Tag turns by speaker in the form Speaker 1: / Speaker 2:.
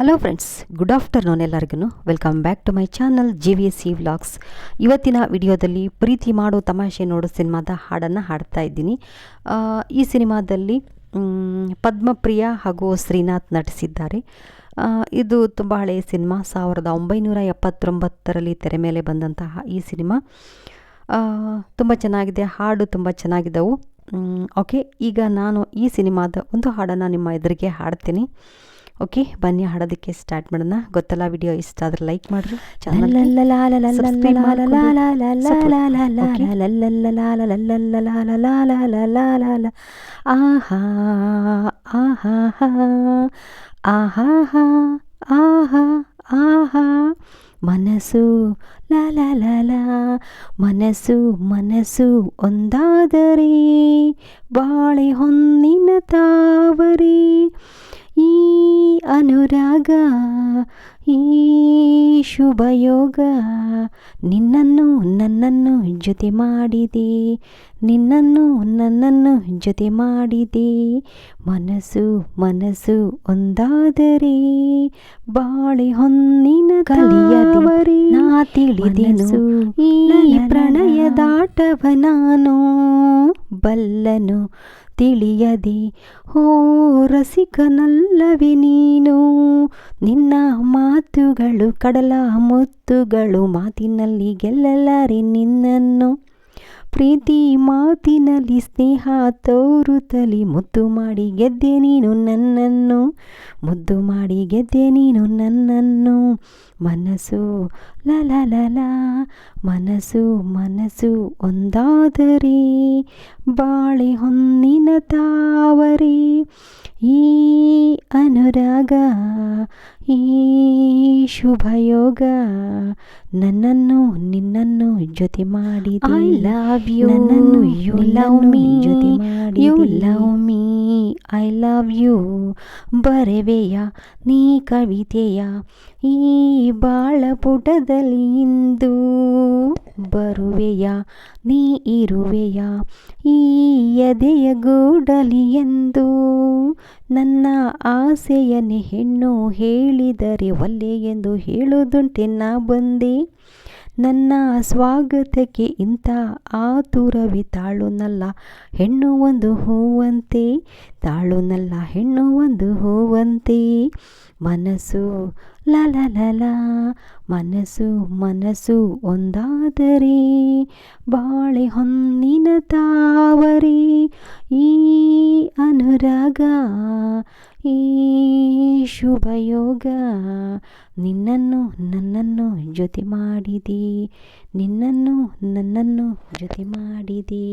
Speaker 1: Hello friends good afternoon ಎಲ್ಲರಿಗೂ welcome back to my channel G V S C vlogs ಇವತ್ತಿನ ವಿಡಿಯೋದಲ್ಲಿ ಪ್ರೀತಿ ಮಾಡು ತಮಾಷೆ ನೋಡು ಸಿನಿಮಾದ ಹಾಡನ್ನು ಹಾಡ್ತಾ ಇದ್ದೀನಿ. ಈ ಸಿನಿಮಾದಲ್ಲಿ ಪದ್ಮಪ್ರಿಯ ಹಾಗೂ ಶ್ರೀನಾಥ್ ನಟಿಸಿದ್ದಾರೆ. ಇದು ತುಂಬ ಹಳೆಯ ಸಿನಿಮಾ, ಸಾವಿರದ ಒಂಬೈನೂರ ಎಪ್ಪತ್ತೊಂಬತ್ತರಲ್ಲಿ ತೆರೆ ಮೇಲೆ ಬಂದಂತಹ ಈ ಸಿನಿಮಾ. ತುಂಬ ಚೆನ್ನಾಗಿದೆ, ಹಾಡು ತುಂಬ ಚೆನ್ನಾಗಿದ್ದವು. ಓಕೆ, ಈಗ ನಾನು ಈ ಸಿನಿಮಾದ ಒಂದು ಹಾಡನ್ನು ನಿಮ್ಮ ಎದುರಿಗೆ ಹಾಡ್ತೀನಿ. ಓಕೆ ಬನ್ನಿ ಹಾಡೋದಕ್ಕೆ ಸ್ಟಾರ್ಟ್ ಮಾಡೋಣ ಗೊತ್ತಲ್ಲ ವಿಡಿಯೋ ಇಷ್ಟ ಆದ್ರೆ ಲೈಕ್ ಮಾಡಿರಿ ಆಹಾ ಆಹಾ ಆಹಾ ಆಹಾ ಆಹಾ ಮನಸ್ಸು ಲಾ ಲಾ ಲಾ ಲಾ ಮನಸ್ಸು ಮನಸ್ಸು ಒಂದಾದರೆ ಬಾಳೆ ಹೊನ್ನಿನ ತಾವರಿ ಈ ಅನುರಾಗ ಈ ಶುಭಯೋಗ ನಿನ್ನನ್ನು ನನ್ನನ್ನು ಜೊತೆ ಮಾಡಿದೆ ನಿನ್ನನ್ನು ನನ್ನನ್ನು ಜೊತೆ ಮಾಡಿದೆ. ಮನಸ್ಸು ಮನಸ್ಸು ಒಂದಾದರೆ ಬಾಳೆ ಹೊನ್ನಿನ ಕಲಿಯದವರೇ ನಾ ತಿಳಿದೆನು. ಈ ಪ್ರಣಯದಾಟವ ನಾನು. ಬಲ್ಲನು ತಿಳಿಯದೆ, ಹೋ ರಸಿಕನಲ್ಲವೇ ನೀನು, ನಿನ್ನ ಮಾತುಗಳು ಕಡಲ ಮುತ್ತುಗಳು ಮಾತಿನಲ್ಲಿ ಗೆಲ್ಲಲಾರೆ ನಿನ್ನನ್ನು. ಪ್ರೀತಿ ಮಾತಿನಲ್ಲಿ ಸ್ನೇಹ ತೋರುತ್ತಲಿ, ಮುದ್ದು ಮಾಡಿ ಗೆದ್ದೆ ನೀನು ನನ್ನನ್ನು, ಮುದ್ದು ಮಾಡಿ ಗೆದ್ದೆ ನೀನು ನನ್ನನ್ನು. ಮನಸ್ಸು ಲಲಲಲ ಮನಸ್ಸು ಮನಸ್ಸು ಒಂದಾದರೆ ಬಾಳೆ ಹೊನ್ನಿನ ತಾವರಿ ಈ ಅನುರಾಗ ಈ ಶುಭಯೋಗ ನನ್ನನ್ನು ನಿನ್ನನ್ನು ಜೊತೆ ಮಾಡಿ ಐ ಲವ್ ಯು ನನ್ನನ್ನು ಯು ಲವ್ ಮೀ ಜೊತೆ ಮಾಡಿ you love me I love you ಬರೆವೆಯ ನೀ ಕವಿತೆಯ ಈ ಬಾಳ ಪುಟದಲ್ಲಿ ಇಂದು. ಬರುವೆಯ ನೀ ಇರುವೆಯ ಈ ಎದೆಯ ಗೂಡಲಿ ಎಂದು. ನನ್ನ ಆಸೆಯನ್ನೇ ಹೆಣ್ಣು ಹೇಳಿದರೆ ಒಲ್ಲೆ ಎಂದು ಹೇಳುವುದುಂಟೆ ನಾ ಬಂದೆ. ನನ್ನ ಸ್ವಾಗತಕ್ಕೆ ಇಂಥ ಆತುರವಿ ತಾಳುನಲ್ಲ, ಹೆಣ್ಣು ಒಂದು ಹೂವಂತೆ, ತಾಳುನಲ್ಲ, ಹೆಣ್ಣು ಒಂದು ಹೂವಂತೆ. ಮನಸ್ಸು ಲಲಲಲ, ಮನಸ್ಸು ಮನಸ್ಸು ಒಂದಾದರೆ, ಬಾಳೆ ಹೊನ್ನಿನ ತಾವರಿ. ಈ ಅನುರಾಗ ಶುಭಯೋಗ. ನಿನ್ನನ್ನು ನನ್ನನ್ನು ಜೊತೆ ಮಾಡಿದೆ. ನಿನ್ನನ್ನು ನನ್ನನ್ನು ಜೊತೆ ಮಾಡಿದೆ.